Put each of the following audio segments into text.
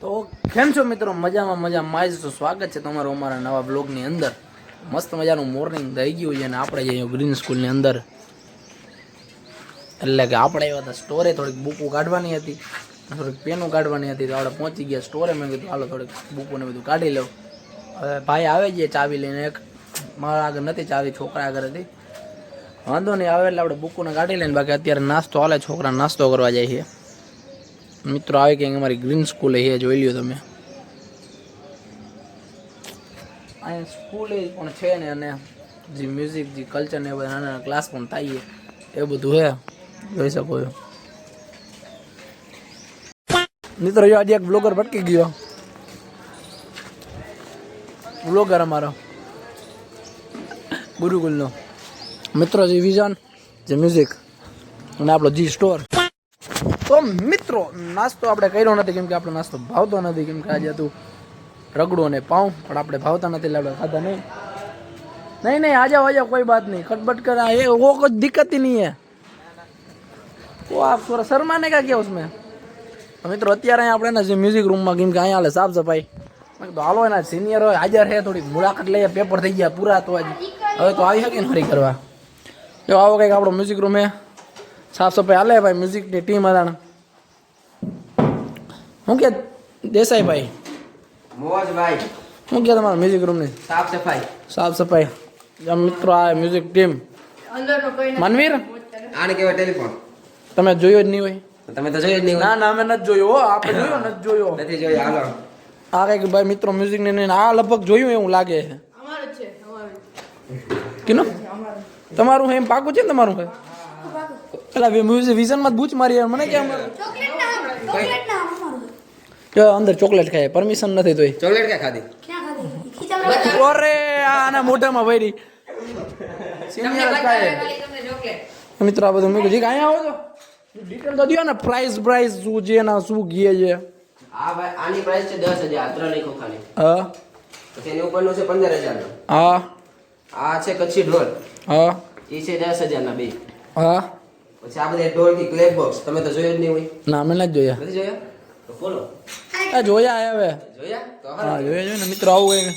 તો કેમ છો મિત્રો? મજામાં મજામાં. માય તો સ્વાગત છે તમારું અમારા નવા બ્લોગની અંદર. મસ્ત મજાનું મોર્નિંગ થઈ ગયું છે અને આપણે જઈએ ગ્રીન સ્કૂલની અંદર એટલે કે આપણે આવ્યા હતા સ્ટોરે થોડીક બુકો કાઢવાની હતી. થોડીક પેનો કાઢવાની હતી તો આપણે પહોંચી ગયા સ્ટોરે મેં કીધું, હાલો થોડીક બુકોને બધું કાઢી લઉં. હવે ભાઈ આવે છે ચાવી લઈને એક. મારા આગળ નથી ચાવી, છોકરા આગળ હતી. વાંધો નહીં, આવે એટલે આપણે બુકોને કાઢી લઈને બાકી અત્યારે નાસ્તો હાલે, છોકરા નાસ્તો કરવા જાય છે. મિત્રો આવે કે અમારી ગ્રીન સ્કૂલ છે જોઈ લ્યો તમે. અહીંયા સ્કૂલ પણ છે ને અને જે મ્યુઝિક જે કલ્ચર ને એ બધા નાના ક્લાસ પણ થાય એ બધું હે. જોઈ શકો છો. મિત્રો આજે એક બ્લોગર ભટકી ગયો. બ્લોગર અમારો. ગુરુકુલનો. મિત્રો, જે વિઝન જે મ્યુઝિક અને આપણો જી સ્ટોર તો મિત્રો, નાસ્તો આપણે કર્યો નથી, કેમ કે આપણો નાસ્તો ભાવતો નથી, કેમ કે આજે હતું રગડો અને પાઉં, પણ આપણે ભાવતા નથી એટલે આપણે ખાતા નહીં. નહીં નહીં, આજે આજે કોઈ વાત નહીં. ખટબટ કરા એ ઓ કોઈ દિક્કત નહીં હે વો આપ શર્મા ને કા ક્યાં ઉસમે મિત્રો, અત્યારે આપણે ને જે મ્યુઝિક રૂમમાં કેમ કે અહીંયા હાલે સાફ સફાઈ. મેં કીધું, હાલો, એના સિનિયર હોય, હાજર છે થોડી મુલાકાત લઈએ પેપર થઈ ગયા, પૂરા તો આજે હવે તો આવી શકે ને ફરી કરવા. જો, આવો કંઈક આપણો મ્યુઝિક રૂમ હે. સાફ સફાઈ હાલે ભાઈ મ્યુઝિકની ટીમ હતા હું કે દેસાઈભાઈ? મોજ ભાઈ હું કે તમારા મ્યુઝિક રૂમની સાફ સફાઈ. સાફ સફાઈ. મિત્રો આ મ્યુઝિક ટીમ મનવીર? આને કહેવાય ટેલિફોન તમે જોયો જ નહીં હોય. તમે તો જોયો જ નહીં ના ના અમે નથી જોયો હો. આપણે જોયો નથી જોયો. નથી જોયો હાલો. આ કંઈક ભાઈ મિત્રો મ્યુઝિક ને આ લગભગ જોયું એવું લાગે છે. કીનું? તમારું એમ પાકું છે ને તમારું હે બે મ્યુઝિક વિઝનમાં જ બૂચ મારી યાર મને કેમ જો અંદર ચોકલેટ ખાય. પરમિશન નથી તોય. ચોકલેટ ક્યાં ખાધી? અરે આ આના મોઢામાં ભરી. સિનિયર ખાય. મિત્રો આ બધું મેં કીધું જી અહીંયા આવો ડિટેલ તો દો ને પ્રાઇસ પ્રાઇસ શું છે એના શું ઘીએ છે? આ ભાઈ આની પ્રાઇસ છે દસ હજાર. ત્રણ ખાલી. હા. પછી એની ઉપરનું છે પંદર નો. હા. આ છે કચ્છી ઢોલ. હા. એ છે દસ હજારના બે. હા. પછી આ બધા ઢોલથી ક્લેપ બોક્સ તમે તો જોયું જ નહીં હોય. ના અમે નથી જોયા. નથી જોયા? તો બોલો આ જોયા આયા હવે. જોયા? તો હા જોયા જોયા ને મિત્રો આવું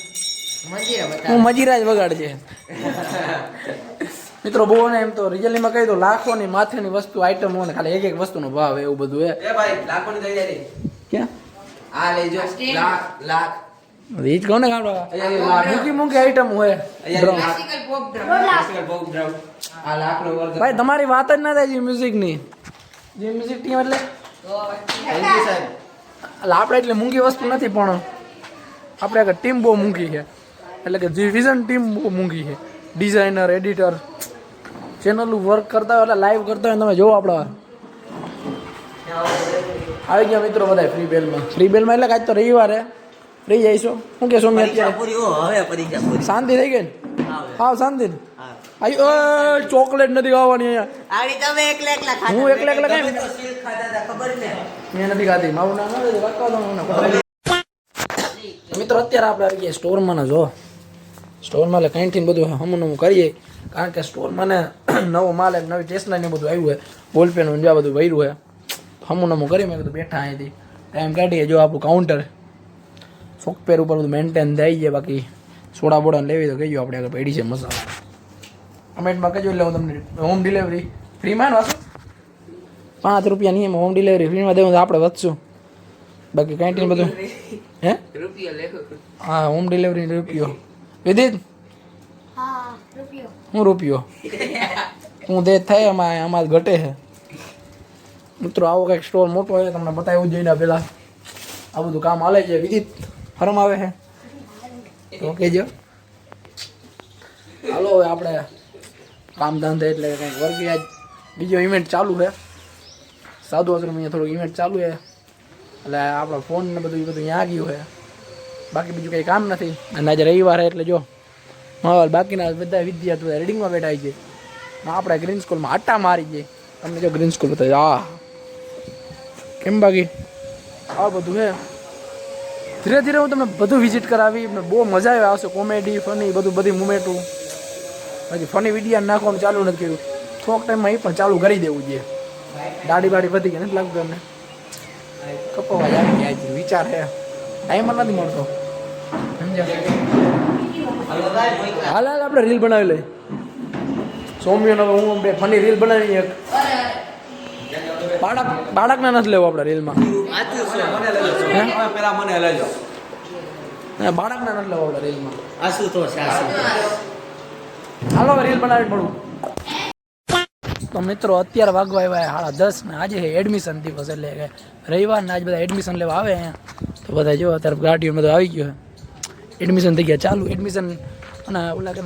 મંજીરા હું મજીરા જ વગાડજે. મિત્રો બહુ ને એમ તો રિયલીમાં કહી દો લાખોની માથેની વસ્તુ આઈટમ હોય ને ખાલી એક એક વસ્તુનો ભાવ એવું બધું હે. એ ભાઈ લાખોની તૈયારી. ક્યાં? આ લેજો લાખ લાખ. એ જ કહું ને ગામડો અહીંયા લાખ મૂકી મૂકી આઈટમ હોય. ભાઈ તમારી વાત જ ના થાય જે મ્યુઝિકની જે મ્યુઝિક ટીમ એટલે? સાહેબ. એટલે આપણે એટલે મૂંગી વસ્તુ નથી પણ આપણે આગળ ટીમ બહુ મૂંગી છે. એટલે કે જે વિઝન ટીમ બહુ મૂંગી છે. ડિઝાઇનર એડિટર ચેનલ વર્ક કરતા હોય એટલે લાઈવ કરતા હોય તમે જોવો આપણા. આવી ગયા મિત્રો બધા ફ્રી બેલમાં ફ્રી બેલમાં એટલે કાંઈ તો રવિવારે ફ્રી જઈશું શું કે મેં અત્યારે? શાંતિ થઈ ગઈ? ને હા શાંતિ? ને આઈ ચોકલેટ નથી ખાવાની અહીંયા. હું એકલા એકલા કેમ મેં નથી ખાધી. મારું નામ. મિત્રો અત્યારે આપણે આવી ગયા સ્ટોરમાં ને જો. સ્ટોરમાં એટલે કંઈથી બધું હમું હું કરીએ. કારણ કે સ્ટોરમાં ને નવો માલ એક નવી સ્ટેશનરી ને બધું આવ્યું હોય બોલપેન જ્યાં બધું ભર્યું હોય હમું નમું કરી મેં બધું બેઠા અહીંથી. ટાઈમ કાઢીએ જો આપણું કાઉન્ટર સોફ્ટવેર ઉપર બધું મેન્ટેન થઈ જાય બાકી સોડા બોડા લેવી તો કહીજો આપણે આગળ પડી છે મસાલા. કમેન્ટમાં કહેજો એટલે હું તમને હોમ ડિલિવરી ફ્રીમાં વાસો પાંચ રૂપિયા નહીં એમાં હોમ ડિલિવરી ફ્રીમાં દેવું તો આપણે વધશું. બાકી કેન્ટીન બધું. હે? હા હોમ ડિલિવરી રૂપિયો. વિદિત? હું રૂપિયો. હું દે થાય એમાં અમારે ઘટે છે. મિત્રો આવો કંઈક સ્ટોર મોટો હોય તમને બતાવ્યું જઈને પહેલાં આ બધું કામ હાલે છે વિદિત. ફરમ આવે છે તો કહેજો. હાલો, હવે આપણે કામ ધંધે એટલે કંઈક વર્ગી આજ બીજો ઇવેન્ટ ચાલુ છે. સાધુ આશ્રમ અહીંયા થોડું ઇવેન્ટ ચાલુ છે. એટલે આપણો ફોન ને બધું, એ બધું અહીંયા ગયું છે. બાકી બીજું કંઈ કામ નથી. અને આજે રવિવાર એટલે જો માહોલ બાકીના બધા વિદ્યાર્થીઓ રીડિંગમાં બેઠા છે. આપણે ગ્રીન સ્કૂલમાં આટા મારી જઈએ તમને જો ગ્રીન સ્કૂલ બતાવી આ કેમ બાકી? આ બધું છે. ધીરે ધીરે હું તમને બધું વિઝિટ કરાવી મને બહુ મજા આવે. આવશે કોમેડી ફની બધું, બધી મુમેન્ટું હજી ફની વિડીયા નાખવાનું ચાલુ નથી કર્યું. થોડોક ટાઈમમાં એ પણ ચાલુ કરી દેવું જોઈએ. દાઢી બાડી વધી ગઈ નથી લાગતું તમને? કપવા જાય વિચાર હે ટાઈમ નથી મળતો. હાલ હાલ, આપણે રીલ બનાવી લઈ સોમ્યનો હું બે ફની રીલ બનાવી એક. બાળક, બાળકને નથી લેવો આપણે રીલમાં? પેલા મને લેજો બાળકને નથી લેવો આપણે રીલમાં આશુતોષ આશુતોષ હાલો રીલ બનાવી પડું તો મિત્રો અત્યારે વાગવા આવ્યા હાડા દસ ને આજે એડમિશન દિવસ એટલે કે રવિવાર ને આજ બધા એડમિશન લેવા આવે અહીંયા. તો બધા જો અત્યારે ગાડીઓ બધું આવી ગયું એડમિશન થઈ ગયા ચાલુ એડમિશન અને ઓલા કે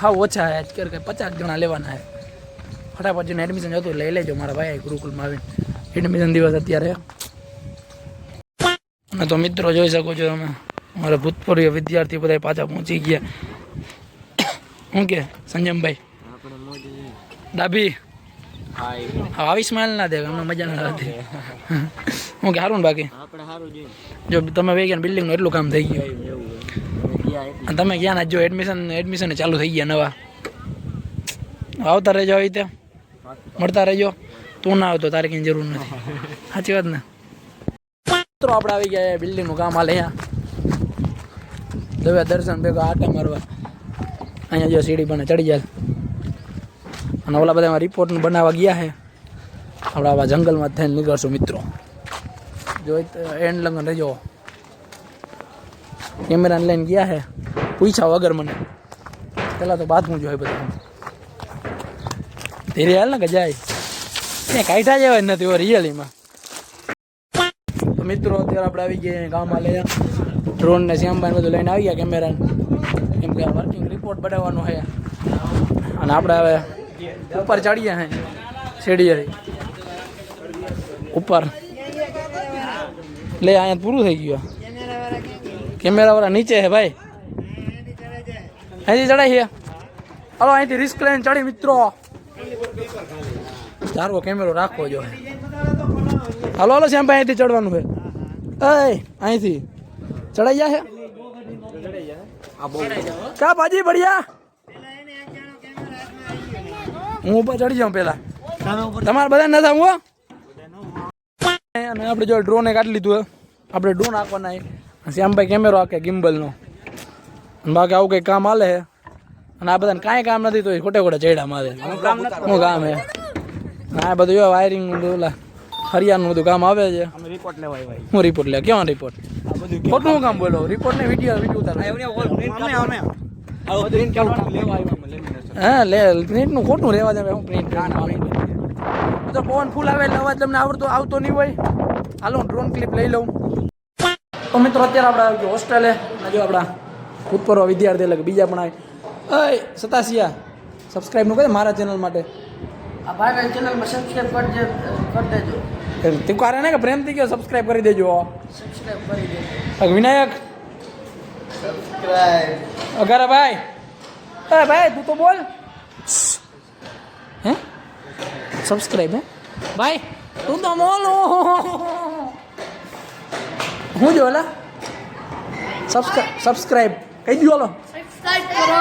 હાવ ઓછા આજ કે પચાસ જણા લેવાના હે ફટાફટ જેને એડમિશન જતું લઈ લેજો મારા ભાઈ ગુરુકુલમાં આવીને. એડમિશન દિવસ અત્યારે. અને તો મિત્રો જોઈ શકો છો તમે. અમારા ભૂતપૂર્વ વિદ્યાર્થી બધા પાછા પહોંચી ગયા. શું કે, સંજમભાઈ? ડાભી? આવી સ્માઇલ ના દે, અમને મજા ના આવતી હું કે ને બાકી? જો તમે વહી ગયા બિલ્ડિંગનું એટલું કામ થઈ ગયું. તમે ગયા ના જો એડમિશન એડમિશન ચાલુ થઈ ગયા નવા. આવતા રહેજો આવી રીતે. મળતા રહેજો. તું ના આવતો, તારે કઈ જરૂર નથી. સાચી વાત ને? મિત્રો, આપણે આવી ગયા બિલ્ડિંગનું કામ હાલે અહીંયા દવે દર્શન ભેગા આટા મારવા. અહીંયા જો સીડી પણ ચડી જાય. અને ઓલા બધા રિપોર્ટ બનાવવા ગયા છે. આપણે આવા જંગલમાં થઈને નીકળશું મિત્રો. જોઈ તો એન્ડ લગન રહેજો. કેમેરાને લઈને ગયા છે. પૂછ્યા વગર મને. પેલા તો બાથરૂમ જોઈએ બધા ધીરે હાલ ને કે જાય. એ કાઢા જેવા જ નથી રિયલીમાં મિત્રો, અત્યારે આપણે આવી ગયા ગામમાં લઈ ડ્રોન ને શ્યામભાઈ બધું લઈને આવી ગયા કેમેરા કેમ કે વર્કિંગ રિપોર્ટ બનાવવાનો છે. અને આપણે હવે ઉપર ચડીએ હે સીડીએ ઉપર. લે, અહીંયા પૂરું થઈ ગયું કેમેરા વાળા નીચે હે ભાઈ. અહીંથી ચડાય છે. હલો, અહીંથી રિસ્ક લઈને ચડી મિત્રો. સારો કેમેરો રાખવો જો હાલો હાલો શ્યામભાઈ અહીંથી ચડવાનું છે. એ અહીંથી. ચડાઈ ગયા છે કા ભાજી બઢિયા. હું ઉપર ચડી જાઉં પેલા. તમારે બધા નથી આવું અને આપણે જો ડ્રોને કાઢી લીધું હે. આપણે ડ્રોન આપવાના શ્યામભાઈ કેમેરો આખે ગિમ્બલનો. બાકી આવું કંઈ કામ હાલે અને આ બધાને કાંઈ કામ નથી તો ખોટે ખોટે ચડ્યા મારે. શું કામ હે? આ બધું જો વાયરિંગ ઓલા. હરિયાનું બધું કામ આવે છે. અમે રિપોર્ટ લેવા આવ્યા હું રિપોર્ટ લે કેવા રિપોર્ટ આ બધું ખોટું કામ બોલો રિપોર્ટ ને વીડિયો વીડિયો ઉતારો. અમે અમે. આ પ્રિન્ટ ચાલુ લેવા આવ્યા અમે લેમિનેશન હા લે પ્રિન્ટનું ખોટું રહેવા દે હું પ્રિન્ટ તો પવન ફૂલ આવે એટલે અવાજ તમને આવડતો આવતો નહીં હોય. હાલો હું ડ્રોન ક્લિપ લઈ લઉં. તો મિત્રો અત્યારે આપણે આવી ગયા હોસ્ટેલે આપણા ભૂતપૂર્વ વિદ્યાર્થી એટલે બીજા પણ આવે અય સતાસિયા સબસ્ક્રાઈબનું કરે મારા ચેનલ માટે. ચેનલમાં કરજે. કરી દેજો. તું કારણ ને કે પ્રેમથી કયો સબસ્ક્રાઇબ કરી દેજો. સબસ્ક્રાઇબ કરી દેજો. વિનાયક. વિનાયક અગર ભાઈ. એ ભાઈ તું તો બોલ. હે? સબસ્ક્રાઇબ હે? ભાઈ તું તો બોલ. હું જો ઓલા સબસ્ક્રાઇબ સબસ્ક્રાઇબ કહી દો ઓલો સબસ્ક્રાઇબ કરો.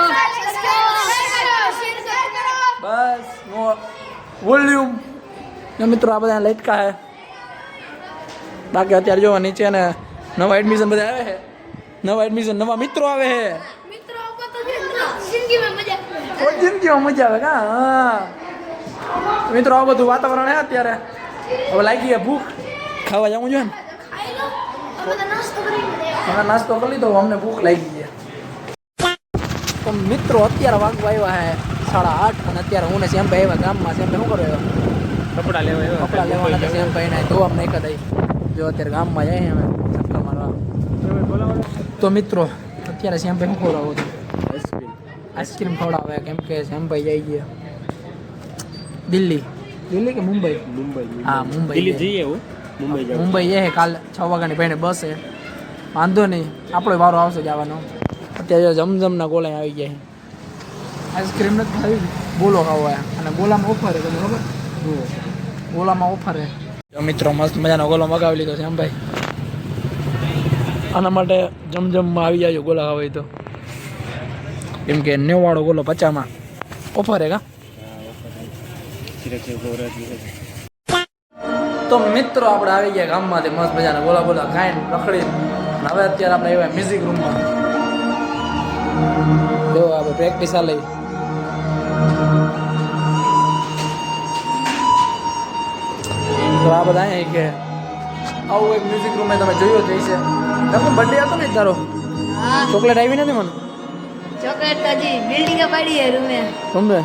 બસ મો વોલ્યુમ ને મિત્રો આ બધા લટકા હે. બાકી અત્યારે જોવા નીચે ને નવા એડમિશન બધા આવે છે નવા એડમિશન નવા મિત્રો આવે છે જિંદગીમાં મજા આવે. કા? હા. મિત્રો આ બધું વાતાવરણ હે અત્યારે. હવે લાગી ગયા ભૂખ. ખાવા જવું જોઈએ ને? નાસ્તો કરી લીધો અમને ભૂખ લાગી છે તો મિત્રો અત્યારે વાગવા આવ્યા હે સાડા આઠ અને અત્યારે હું ને શ્યામભાઈ આવ્યા ગામમાં. શ્યામભાઈ શું કરો આવ્યા કપડા લેવા કપડા લેવાના પછી એમ કહીને તો ધોવા એક દઈ જો અત્યારે ગામમાં જાય અમે ચક્કર મારવા. તો મિત્રો અત્યારે શ્યામભાઈ શું ખવડાવો છો આઈસ્ક્રીમ ખવડાવે કેમ કે શ્યામભાઈ જઈ ગયા. દિલ્હી. દિલ્હી કે મુંબઈ? મુંબઈ હા મુંબઈ દિલ્હી. જઈએ હું. મુંબઈ મુંબઈ એ કાલ છ વાગ્યાની ભાઈને બસ. છે વાંધો નહીં આપણો વારો આવશે જવાનો અત્યારે જમજમના ગોળા આવી ગયા આઈસ્ક્રીમ નથી ખાવી. બોલો ખાવો અને ગોલામાં ઓફર છે તમને ખબર? ગોલામાં ઓફર છે મિત્રો, મસ્ત મજાનો ગોલો મગાવી લીધો છે એમ આના માટે જમજમમાં આવી જાય ગોલા હોય તો. કેમ કે નેવાળો ગોલો પચામાં. ઓફર હે કા? તો મિત્રો, આપણે આવી ગયા ગામમાંથી મસ્ત મજાના ગોલા ગોલા ખાઈને રખડી. હવે અત્યારે આપણે એવા મ્યુઝિક રૂમમાં જો, આપણે પ્રેક્ટિસ આ તો આ બધા અહીંયા કે આવું એક મ્યુઝિક રૂમ તમે જોયો જ છે તમને બર્થડે હતો ને તારો? ચોકલેટ આવી નથી મને? ચોકલેટ હજી બિલ્ડિંગ પડી હે રૂમે. ગમે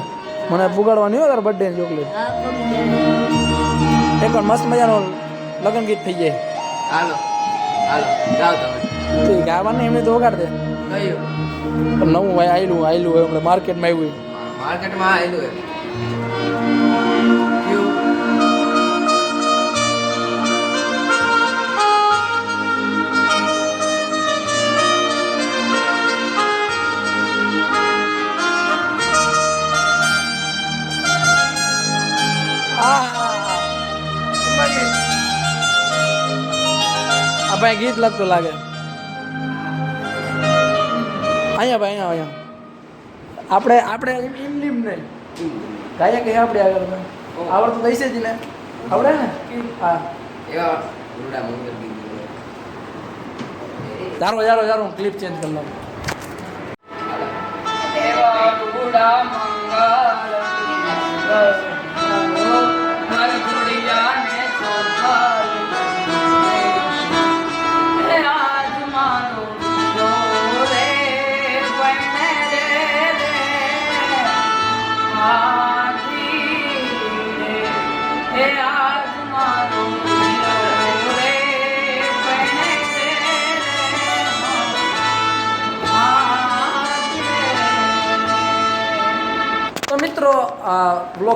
મને પુગાડવાની હોય તારો બર્થડે ચોકલેટ એક પણ મસ્ત મજાનો લગ્ન ગીત થઈ જાય. હાલો. હાલો. જાઓ તમે. ઠીક ગાવાનું એમને તો વગાડ દે. કયું? નવું ભાઈ આયલું આયલું હોય હમણાં માર્કેટમાં આવ્યું માર્કેટમાં આવેલું હે ભાઈ ગીત લાગતું લાગે. અહીંયા ભાઈ, અહીંયા અહીંયા. આપણે આપણે એમ લીમ નહીં. ગાયા કઈ આપણે આગળ આવડતું દઈશે જ ને. આવડે ને? હા. એવા જારો જારો જારો, હું ક્લિપ ચેન્જ કરી લઉં. એવા મંગળ.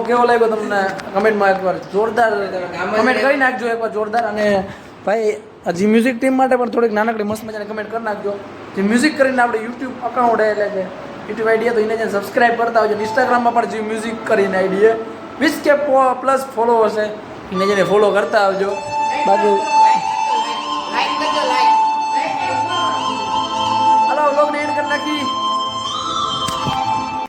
કેવો લાગ્યો તમને કમેન્ટમાં એકવાર? જોરદાર કમેન્ટ કરી નાખજો એકવાર જોરદાર. અને ભાઈ હજી મ્યુઝિક ટીમ માટે પણ થોડીક નાનકડી મસ્ત મજાની કમેન્ટ કરી નાખજો. જે મ્યુઝિક કરીને આપણે યુટ્યુબ અકાઉન્ટ એટલે કે યુટ્યુબ આઈડિયા તો એને જેને સબસ્ક્રાઈબ કરતા હોય ઇન્સ્ટાગ્રામમાં પણ જે મ્યુઝિક કરીને આઈડિયા વીસ કે પ્લસ ફોલોવર્સ છે. એને જેને ફોલો કરતા આવજો. બાકી